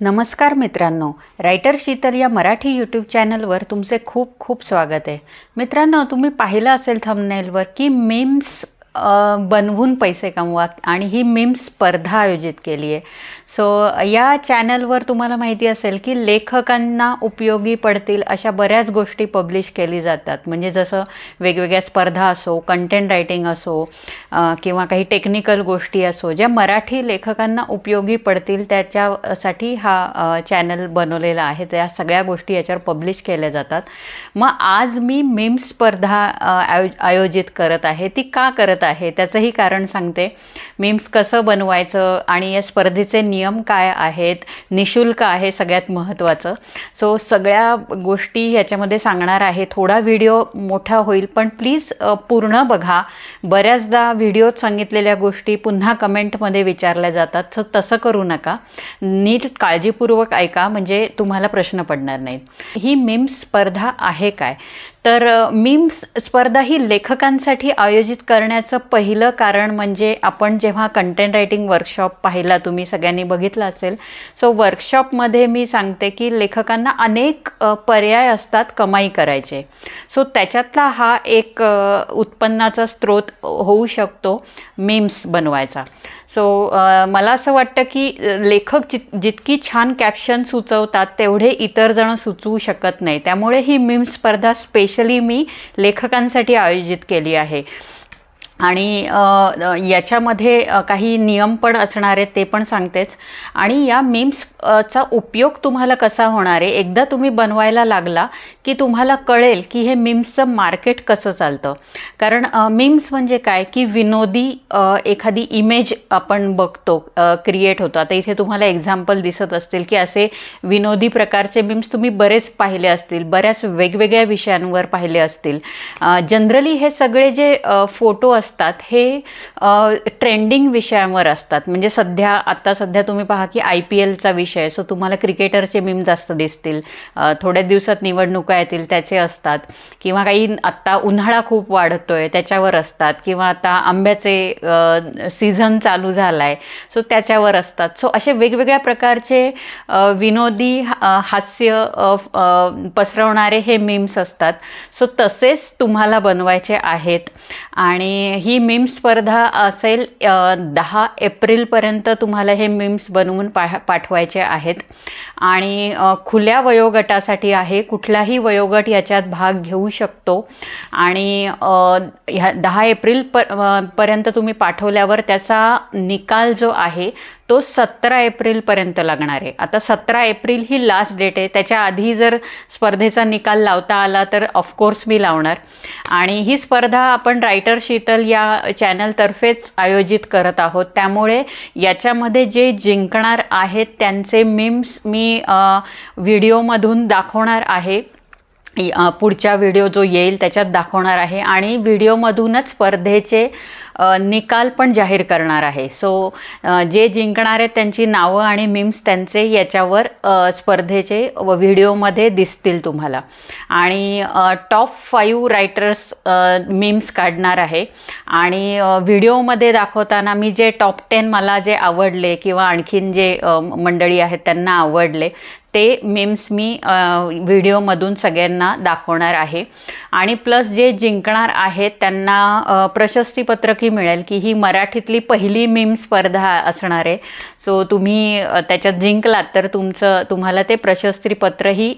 नमस्कार मित्रांनो रायटर शीतल या मराठी यूट्यूब चॅनलवर तुमचे खूप खूप स्वागत आहे. मित्रांनो तुम्ही पाहिलं असेल थंबनेलवर की मीम्स बनवून पैसे कमवा आणि ही मीम स्पर्धा आयोजित केली आहे. सो या चॅनलवर तुम्हाला माहिती असेल की लेखकांना उपयोगी पडतील अशा बऱ्याच गोष्टी पब्लिश केली जातात. म्हणजे जसं वेगवेगळ्या स्पर्धा असो कंटेंट रायटिंग असो किंवा काही टेक्निकल गोष्टी असो ज्या मराठी लेखकांना उपयोगी पडतील त्याच्यासाठी हा चॅनल बनवलेला आहे. त्या सगळ्या गोष्टी याच्यावर पब्लिश केल्या जातात. मग आज मी मीम स्पर्धा आयोजित करत आहे. ती का करत आहे त्याचंही कारण सांगते. मीम्स कसं बनवायचं आणि या स्पर्धेचे नियम काय आहेत निशुल्क आहे सगळ्यात महत्त्वाचं. सो सगळ्या गोष्टी याच्यामध्ये सांगणार आहे. थोडा व्हिडिओ मोठा होईल पण प्लीज पूर्ण बघा. बऱ्याचदा व्हिडिओत सांगितलेल्या गोष्टी पुन्हा कमेंटमध्ये विचारल्या जातात. सो तसं करू नका. नीट काळजीपूर्वक ऐका म्हणजे तुम्हाला प्रश्न पडणार नाहीत. ही मीम्स स्पर्धा आहे काय? तर मीम्स स्पर्धा ही लेखकांसाठी आयोजित करण्याचं पहिलं कारण म्हणजे आपण जेव्हा कंटेंट रायटिंग वर्कशॉप पाहिला तुम्ही सगळ्यांनी बघितला असेल. सो वर्कशॉपमध्ये मी सांगते की लेखकांना अनेक पर्याय असतात कमाई करायचे. सो त्याच्यातला हा एक उत्पन्नाचा स्रोत होऊ शकतो मीम्स बनवायचा. सो मला असं वाटतं की लेखक जित जितकी छान कॅप्शन सुचवतात तेवढे इतर जण सुचवू शकत नाही. त्यामुळे ही मीम स्पर्धा स्पेशली मी लेखकांसाठी आयोजित केली आहे. आणि याच्यामध्ये काही नियम पण असणार आहेत ते पण सांगतेच. आणि या मीम्स चा उपयोग तुम्हाला कसा होणार आहे? एकदा तुम्ही बनवायला लागला की तुम्हाला कळेल की हे मीम्सचं मार्केट कसं चालतं. कारण मीम्स म्हणजे काय? की विनोदी एखादी इमेज आपण बघतो क्रिएट होतो. आता इथे तुम्हाला एक्झाम्पल दिसत असतील की असे विनोदी प्रकारचे मीम्स तुम्ही बरेच पाहिले असतील बऱ्याच वेगवेगळ्या विषयांवर पाहिले असतील. जनरली हे सगळे जे फोटो असतात हे ट्रेंडिंग विषयांवर असतात. म्हणजे सध्या आता सध्या तुम्ही पहा की आय पी एलचा विषय सो तुम्हाला क्रिकेटरचे मीम जास्त दिसतील. थोड्याच दिवसात निवडणुका येतील त्याचे असतात. किंवा काही आत्ता उन्हाळा खूप वाढतो आहे त्याच्यावर असतात. किंवा आता आंब्याचे सीझन चालू झाला आहे सो त्याच्यावर असतात. सो असे वेगवेगळ्या प्रकारचे विनोदी हास्य पसरवणारे हे मीम्स असतात. सो तसेच तुम्हाला बनवायचे आहेत. आणि ही मीम स्पर्धा असेल दहा एप्रिलपर्यंत तुम्हाला हे मीम्स बनवून पा पाठवायचे आहेत. आणि खुल्या वयोगटासाठी आहे कुठलाही वयोगट याच्यात भाग घेऊ शकतो. आणि ह्या दहा एप्रिल प पर्यंत तुम्ही पाठवल्यावर त्याचा निकाल जो आहे तो सतरा एप्रिलपर्यंत लागणार आहे. आता सतरा एप्रिल ही लास्ट डेट आहे. त्याच्या आधी जर स्पर्धेचा निकाल लावता आला तर ऑफकोर्स मी लावणार. आणि ही स्पर्धा आपण रायटर शीतल या चॅनलतर्फेच आयोजित करत आहोत. त्यामुळे याच्यामध्ये जे जिंकणार आहेत त्यांचे मीम्स मी व्हिडिओमधून दाखवणार आहे. पुढच्या व्हिडिओ जो येईल त्याच्यात दाखवणार आहे आणि व्हिडिओमधूनच स्पर्धेचे निकाल पण जाहीर करणार आहे. सो जे जिंकणार आहेत त्यांची नावं आणि मीम्स त्यांचे याच्यावर स्पर्धेचे व व्हिडिओमध्ये दिसतील तुम्हाला. आणि टॉप फाईव्ह रायटर्स मीम्स काढणार आहे. आणि व्हिडिओमध्ये दाखवताना मी जे टॉप टेन मला जे आवडले किंवा आणखीन जे मंडळी आहेत त्यांना आवडले ते मीम्स मी व्हिडिओमधून सगळ्यांना दाखवणार आहे. आणि प्लस जे जिंकणार आहेत त्यांना प्रशस्तीपत्रकही मिळेल की ही मराठीतली पहिली मीम स्पर्धा असणार आहे. सो तुम्ही त्याच्यात जिंकलात तर तुमचं तुम्हाला ते प्रशस्तीपत्रही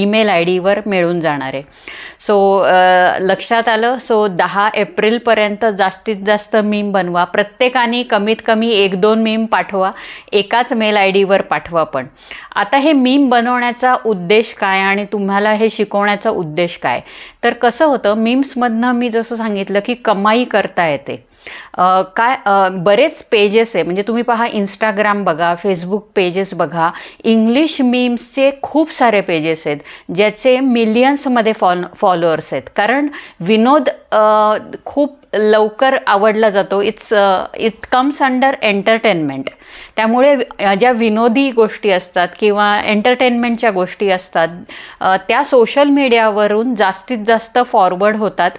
ईमेल आय डीवर मिळून जाणार आहे. सो लक्षात आलं? सो दहा एप्रिलपर्यंत जास्तीत जास्त मीम बनवा. प्रत्येकाने कमीत कमी एक दोन मीम पाठवा. एकाच मेल आय डीवर पाठवा पण. आता हे मीम बनवण्याचा उद्देश काय आणि तुम्हाला हे शिकवण्याचा उद्देश काय? तर कसं होतं मीम्समधनं मी जसं सांगितलं की कमाई करता येते. काय बरेच पेजेस आहे. म्हणजे तुम्ही पहा इंस्टाग्राम बघा फेसबुक पेजेस बघा इंग्लिश मीम्सचे खूप सारे पेजेस आहेत ज्याचे मिलियन्समध्ये फॉल फॉलोअर्स आहेत. कारण विनोद खूप लवकर आवडला जातो. It's it comes under entertainment त्यामुळे ज्या विनोदी गोष्टी असतात किंवा एंटरटेनमेंटच्या गोष्टी असतात त्या सोशल मीडियावरून जास्तीत जास्त फॉरवर्ड होतात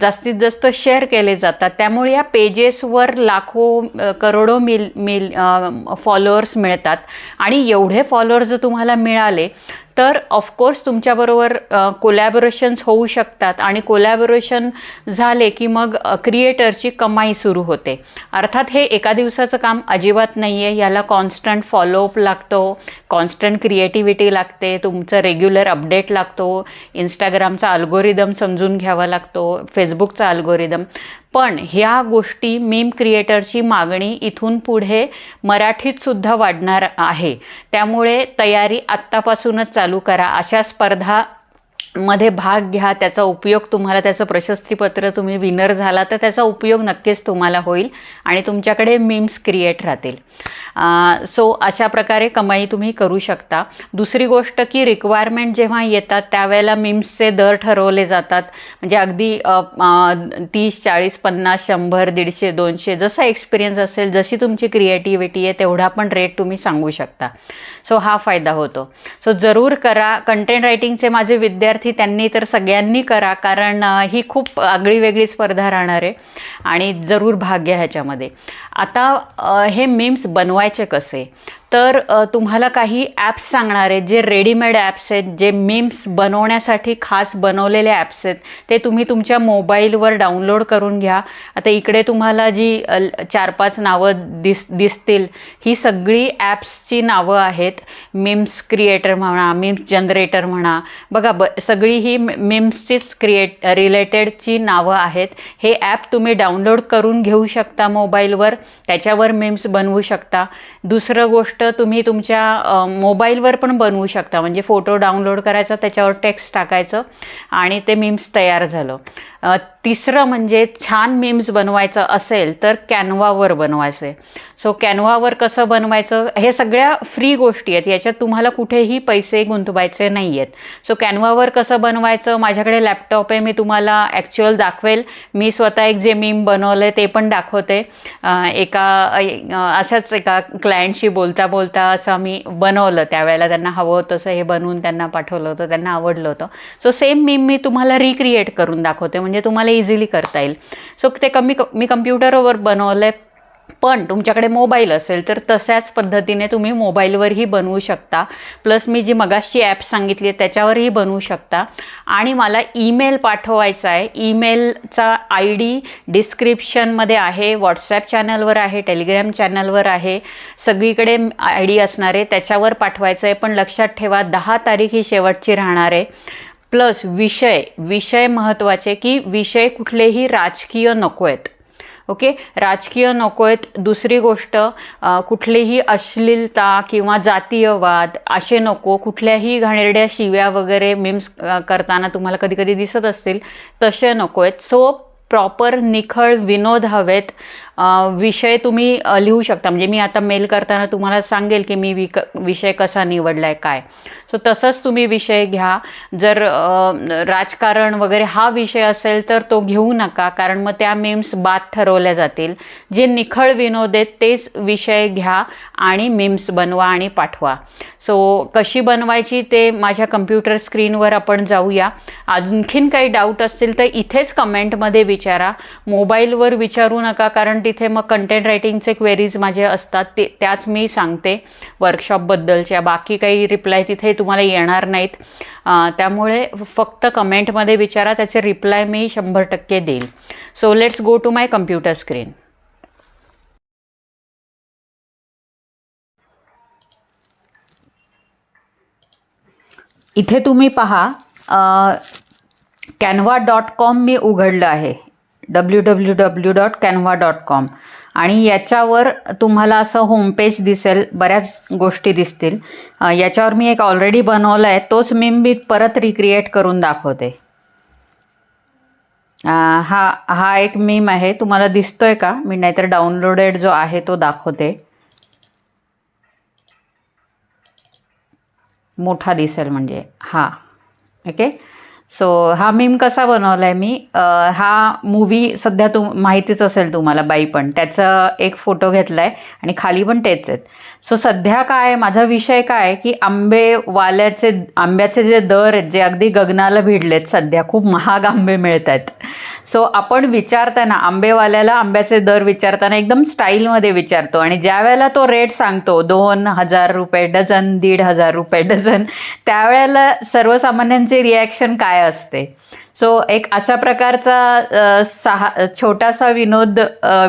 जास्तीत जास्त शेअर केले जातात. त्यामुळे या पेजेसवर लाखो करोडो मिल मिल फॉलोअर्स मिळतात. आणि एवढे फॉलोअर्स जर तुम्हाला मिळाले तर ऑफकोर्स तुमच्याबरोबर कोलॅबोरेशन्स होऊ शकतात. आणि कोलॅबोरेशन झाले की मग क्रिएटरची कमाई सुरू होते. अर्थात हे एका दिवसाचं काम अजिबात नाही आहे याला कॉन्स्टंट फॉलोअप लागतो कॉन्स्टंट क्रिएटिव्हिटी लागते तुमचं रेग्युलर अपडेट लागतो इंस्टाग्रामचा अल्गोरिदम समजून घ्यावा लागतो फेसबुकचा अल्गोरिदम पण ह्या गोष्टी मीम क्रिएटरची मागणी इथून पुढे मराठीत सुद्धा वाढणार आहे. त्यामुळे तयारी आत्तापासूनच चालू करा. अशा स्पर्धा मध्ये भाग घ्या त्याचा उपयोग तुम्हाला त्याचं प्रशस्तीपत्र तुम्ही विनर झाला तर त्याचा उपयोग नक्कीच तुम्हाला होईल आणि तुमच्याकडे मीम्स क्रिएट राहतील. सो अशा प्रकारे कमाई तुम्ही करू शकता. दुसरी गोष्ट की रिक्वायरमेंट जेव्हा येतात त्यावेळेला मीम्सचे दर ठरवले जातात. म्हणजे अगदी तीस चाळीस पन्नास शंभर दीडशे दोनशे जसा एक्सपिरियन्स असेल जशी तुमची क्रिएटिव्हिटी आहे तेवढा पण रेट तुम्ही सांगू शकता. सो हा फायदा होतो. सो जरूर करा. कंटेंट रायटिंगचे माझे विद्या विद्यार्थी त्यांनी तर सगळ्यांनी करा कारण ही खूप आगळी वेगळी स्पर्धा राहणार आहे आणि जरूर भाग घ्या ह्याच्यामध्ये. आता हे मीम्स बनवायचे कसे? तर तुम्हाला काही ॲप्स सांगणार आहेत जे रेडीमेड ॲप्स आहेत जे मीम्स बनवण्यासाठी खास बनवलेले ॲप्स आहेत ते तुम्ही तुमच्या मोबाईलवर डाउनलोड करून घ्या. आता इकडे तुम्हाला जी चार पाच नावं दिस दिसतील ही सगळी ॲप्सची नावं आहेत. मिम्स क्रिएटर म्हणा मिम्स जनरेटर म्हणा. बघा ब सगळी ही मिम्सचीच क्रिएट रिलेटेडची नावं आहेत. हे ॲप तुम्ही डाउनलोड करून घेऊ शकता मोबाईलवर त्याच्यावर मिम्स बनवू शकता. दुसरं गोष्ट तुम्ही तुमच्या मोबाईलवर पण बनवू शकता. म्हणजे फोटो डाउनलोड करायचा त्याच्यावर टेक्स्ट टाकायचं आणि ते मीम्स तयार झालं. तिसरं म्हणजे छान मीम्स बनवायचं असेल तर कॅनवावर बनवायचं. सो कॅनवावर कसं बनवायचं? हे सगळ्या फ्री गोष्टी आहेत. याच्यात तुम्हाला कुठेही पैसे गुंतवायचे नाही आहेत सो कॅनवावर कसं बनवायचं? माझ्याकडे लॅपटॉप आहे. मी तुम्हाला ॲक्च्युअल दाखवेल. मी स्वतः एक जे मीम बनवलं आहे ते पण दाखवते. एका अशाच एका क्लायंटशी बोलता बोलता असं मी बनवलं. त्यावेळेला त्यांना हवं तसं हे बनवून त्यांना पाठवलं होतं त्यांना आवडलं होतं. सो सेम मीम मी तुम्हाला रिक्रिएट करून दाखवते. म्हणजे तुम्हाला इझिली करता येईल. सो ते कमी मी कम्प्युटरवर बनवलं आहे पण तुमच्याकडे मोबाईल असेल तर तशाच पद्धतीने तुम्ही मोबाईलवरही बनवू शकता. प्लस मी जी मगाशी ॲप सांगितली आहे त्याच्यावरही बनवू शकता. आणि मला ईमेल पाठवायचा आहे. ईमेलचा आय डी डिस्क्रिप्शनमध्ये आहे व्हॉट्सॲप चॅनलवर आहे टेलिग्राम चॅनलवर आहे. सगळीकडे आय डी असणार आहे त्याच्यावर पाठवायचं आहे. पण लक्षात ठेवा दहा तारीख ही शेवटची राहणार आहे. प्लस विषय विषय महत्त्वाचे की विषय कुठलेही राजकीय नको आहेत ओके? राजकीय नको आहेत दुसरी गोष्ट कुठलीही अश्लीलता किंवा जातीयवाद असे नको. कुठल्याही घाणेरड्या शिव्या वगैरे मिम्स करताना तुम्हाला कधी कधी दिसत असतील तसे नको आहेत सो प्रॉपर निखळ विनोद हवेत. विषय तुम्ही लिहू शकता. म्हणजे मी आता मेल करताना तुम्हाला सांगेल की मी विक विषय कसा निवडला आहे काय. सो तसंच तुम्ही विषय घ्या. जर राजकारण वगैरे हा विषय असेल तर तो घेऊ नका कारण मग त्या मीम्स बाद ठरवल्या जातील. जे निखळ विनोद आहेत तेच विषय घ्या आणि मीम्स बनवा आणि पाठवा. सो कशी बनवायची ते माझ्या कम्प्युटर स्क्रीनवर आपण जाऊया. आणखीन काही डाऊट असतील तर इथेच कमेंटमध्ये विचारा. मोबाईलवर विचारू नका कारण तिथे मग कंटेंट रायटिंगचे क्वेरीज माझे असतात ते त्याच मी सांगते वर्कशॉपबद्दलच्या बाकी काही रिप्लाय तिथे तुम्हाला येणार नाहीत. त्यामुळे फक्त कमेंटमध्ये विचारा त्याचे रिप्लाय मी शंभर टक्के देईल. So let's go to my computer screen इथे तुम्ही पहा कॅनवा डॉट कॉम मी उघडलं आहे. W W W dot Canva dot com आणि याच्यावर तुम्हाला असं होमपेज दिसेल बऱ्याच गोष्टी दिसतील. याच्यावर मी एक ऑलरेडी बनवला आहे तोच मी मी परत रिक्रिएट करून दाखवते. हा हा एक मीम आहे तुम्हाला दिसतोय का? मी नाहीतर डाउनलोडेड जो आहे तो दाखवते. मोठा दिसेल म्हणजे हा. ओके सो हा मीम कसा बनवला आहे मी हा मूवी सध्या तू माहितीच असेल तुम्हाला बाई पण. त्याचा एक फोटो घेतला आहे आणि खाली पण तेच आहेत. सो सध्या काय माझा विषय काय की आंबेवाल्याचे आंब्याचे जे दर आहेत जे अगदी गगनाला भिडलेत सध्या खूप महाग आंबे मिळत आहेत सो आपण विचारताना आंबेवाल्याला आंब्याचे दर विचारताना एकदम स्टाईलमध्ये विचारतो आणि ज्या वेळेला तो रेट सांगतो दोन हजार रुपये डझन दीड हजार रुपये डझन त्यावेळेला सर्वसामान्यांचे रिॲक्शन काय असते? सो एक अशा प्रकारचा सहा छोटासा विनोद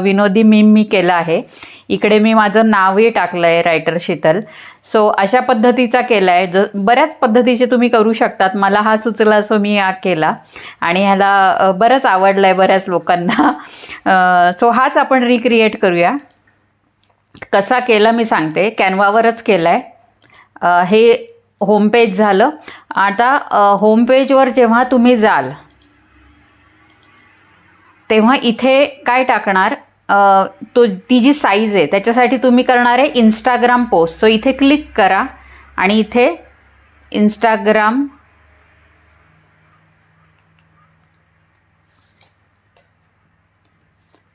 विनोदी मीम मी केला आहे. इकडे मी माझं नावही टाकलं आहे रायटर शीतल. सो अशा पद्धतीचा केला आहे. ज बऱ्याच पद्धतीचे तुम्ही करू शकतात. मला हा सुचला सो मी हा केला. आणि ह्याला बरंच आवडलं आहे बऱ्याच लोकांना. सो हाच आपण रिक्रिएट करूया. कसा केला मी सांगते. कॅनवावरच केला आहे हे होमपेज झालं. आता होमपेजवर जेव्हा तुम्ही जाल तेव्हा इथे काय टाकणार? तो ती जी साईज आहे त्याच्यासाठी तुम्ही करणार आहे इंस्टाग्राम पोस्ट सो इथे क्लिक करा आणि इथे इंस्टाग्राम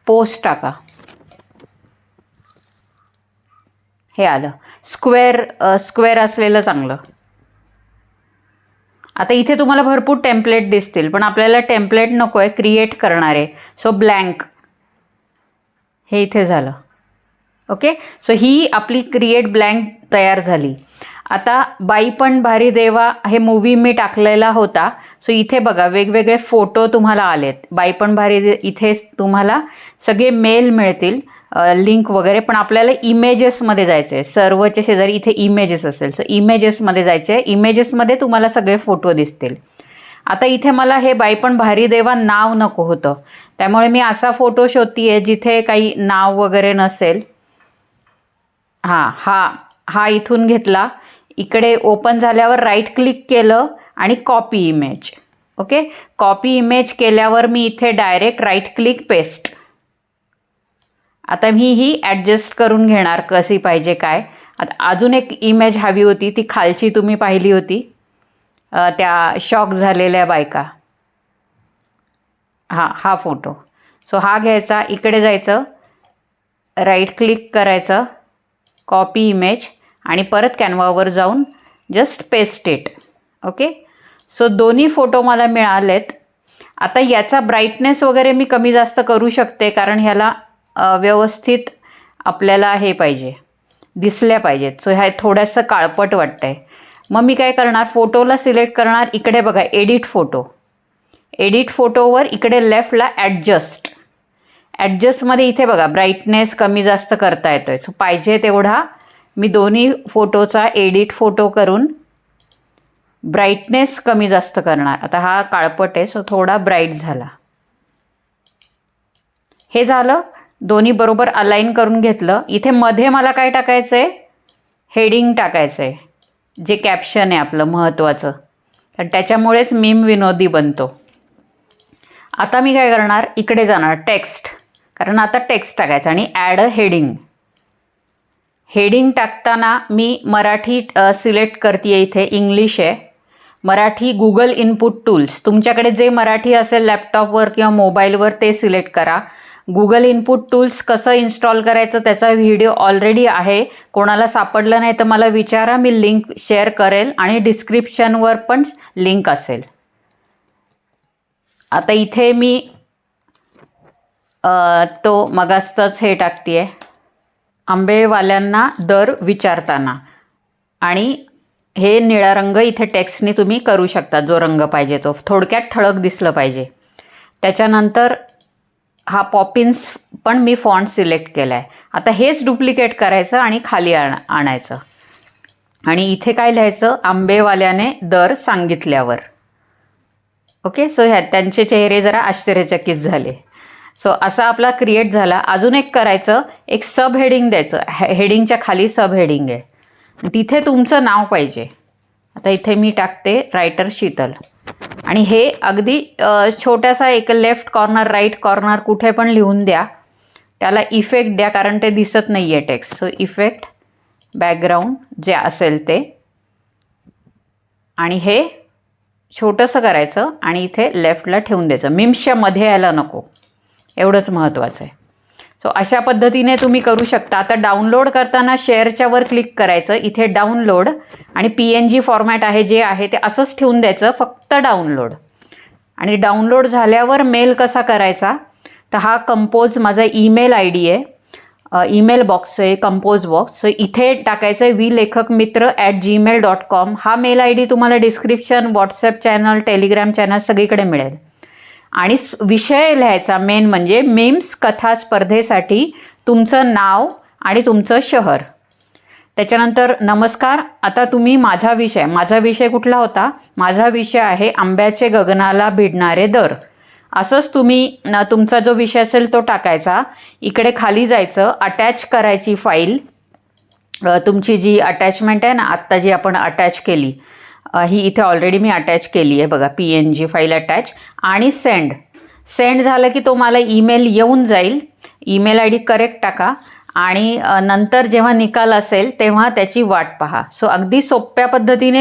पोस्ट टाका. हे आलं. स्क्वेअर स्क्वेअर असलेलं चांगलं. आता इथे तुम्हाला भरपूर टेम्पलेट दिसतील पण आपल्याला टेम्पलेट नको आहे क्रिएट करणारे. So blank. हे इथे झालं. ओके? सो ही आपली क्रिएट ब्लँक तयार झाली. आता बाई पण भारी देवा हे मूवी मी टाकलेला होता. सो इथे बघा वेगवेगळे फोटो तुम्हाला आलेत. बाई पण भारी दे इथे तुम्हाला सगळे मेल मिळतील लिंक वगैरे. पण आपल्याला इमेजेसमध्ये जायचं आहे सर्वच्या शेजारी इथे इमेजेस असेल. सो इमेजेसमध्ये जायचे आहे इमेजेसमध्ये तुम्हाला सगळे फोटो दिसतील. आता इथे मला हे बाई पण भारी देवा नाव नको होतं. त्यामुळे मी असा फोटो शोधती आहे जिथे काही नाव वगैरे नसेल. हां हा हा इथून घेतला. इकडे ओपन झाल्यावर राईट क्लिक केलं आणि copy image okay copy image केल्यावर मी इथे डायरेक्ट राईट क्लिक पेस्ट आता मी ही ॲडजस्ट करून घेणार कशी पाहिजे काय. आता अजून एक इमेज हवी होती ती खालची तुम्ही पाहिली होती. त्या शॉक झालेल्या बायका. हां हा फोटो सो हा घ्यायचा इकडे जायचं. राईट क्लिक करायचं. कॉपी इमेज आणि परत कॅनवावर जाऊन just paste it okay so दोन्ही फोटो मला मिळालेत. आता याचा ब्राईटनेस वगैरे मी कमी जास्त करू शकते कारण ह्याला व्यवस्थित आपल्याला हे पाहिजे. दिसल्या पाहिजेत. सो ह्या थोडंसं काळपट वाटतं आहे मग मी काय करणार? फोटोला सिलेक्ट करणार. इकडे बघा एडिट फोटो एडिट फोटोवर इकडे लेफ्टला ॲडजस्ट ॲडजस्टमध्ये इथे बघा ब्राईटनेस कमी जास्त करता येतो आहे सो पाहिजे तेवढा मी दोन्ही फोटोचा एडिट फोटो करून ब्राईटनेस कमी जास्त करणार. आता हा काळपट आहे सो थोडा ब्राईट झाला. हे झालं दोन्ही बरोबर अलाईन करून घेतलं. इथे मध्ये मला काय टाकायचं आहे हेडिंग टाकायचं आहे जे कॅप्शन आहे आपलं महत्त्वाचं. तर त्याच्यामुळेच मीम विनोदी बनतो. आता मी काय करणार? इकडे जाणार टेक्स्ट. कारण आता टेक्स्ट टाकायचं आणि ॲड अ हेडिंग हेडिंग टाकताना मी मराठी सिलेक्ट करते इथे इंग्लिश आहे. मराठी गुगल इनपुट टूल्स तुमच्याकडे जे मराठी असेल लॅपटॉपवर किंवा मोबाईलवर ते सिलेक्ट करा. गुगल इनपुट टूल्स कसं इन्स्टॉल करायचं त्याचा व्हिडिओ ऑलरेडी आहे. कोणाला सापडलं नाही तर मला विचारा मी लिंक शेअर करेल आणि डिस्क्रिप्शनवर पण लिंक असेल. आता इथे मी तो मगास्तच हे टाकते आहे आंबेवाल्यांना दर विचारताना. आणि हे निळा रंग इथे टेक्स्टने तुम्ही करू शकता जो रंग पाहिजे तो. थोडक्यात ठळक दिसलं पाहिजे. त्याच्यानंतर हा पॉपिन्स पण मी फॉन्ट सिलेक्ट केला आहे आता हेच डुप्लिकेट करायचं आणि खाली आण आणायचं. आणि इथे काय लिहायचं? आंबेवाल्याने दर सांगितल्यावर. ओके? सो ह्या त्यांचे चेहरे जरा आश्चर्यचकित झाले. सो असा आपला क्रिएट झाला. अजून एक करायचं एक सब हेडिंग द्यायचं. हे हेडिंगच्या खाली सब हेडिंग आहे. तिथे तुमचं नाव पाहिजे. आता इथे मी टाकते रायटर शीतल. आणि हे अगदी छोटासा एक लेफ्ट कॉर्नर राईट कॉर्नर कुठे पण लिहून द्या. त्याला इफेक्ट द्या कारण ते दिसत नाही आहे टेक्स्ट सो इफेक्ट बॅकग्राऊंड जे असेल ते. आणि हे छोटंसं करायचं आणि इथे लेफ्टला ठेवून द्यायचं. मिम्सच्या मध्ये यायला नको. एवढंच महत्त्वाचं आहे. सो अशा पद्धतीने तुम्ही करू शकता. आता डाउनलोड करताना शेअरच्या वर क्लिक करायचं. इथे डाउनलोड आणि पी एन जी फॉर्मॅट आहे जे आहे ते असंच ठेवून द्यायचं. फक्त डाउनलोड आणि डाउनलोड झाल्यावर मेल कसा करायचा? तर हा कंपोज माझा ईमेल आय डी आहे. ईमेल बॉक्स आहे कंपोज बॉक्स सो इथे टाकायचं आहे वी लेखक मित्र ॲट जीमेल डॉट कॉम हा मेल आय डी तुम्हाला description WhatsApp channel Telegram channel सगळीकडे मिळेल. आणि विषय लिहायचा मेन म्हणजे मीम्स कथा स्पर्धेसाठी तुमचं नाव आणि तुमचं शहर. त्याच्यानंतर नमस्कार आता तुम्ही माझा विषय. माझा विषय कुठला होता? माझा विषय आहे आंब्याचे गगनाला भिडणारे दर. असंच तुम्ही न तुमचा जो विषय असेल तो टाकायचा. इकडे खाली जायचं अटॅच करायची फाईल तुमची जी अटॅचमेंट आहे ना आत्ता जी आपण अटॅच केली. ही इथे ऑलरेडी मी अटॅच केली आहे बघा P N G file attach आणि सेंड सेंड झालं की तो मला ईमेल येऊन जाईल. ईमेल आय डी करेक्ट टाका. आणि नंतर जेव्हा निकाल असेल तेव्हा त्याची वाट पहा. सो अगदी सोप्या पद्धतीने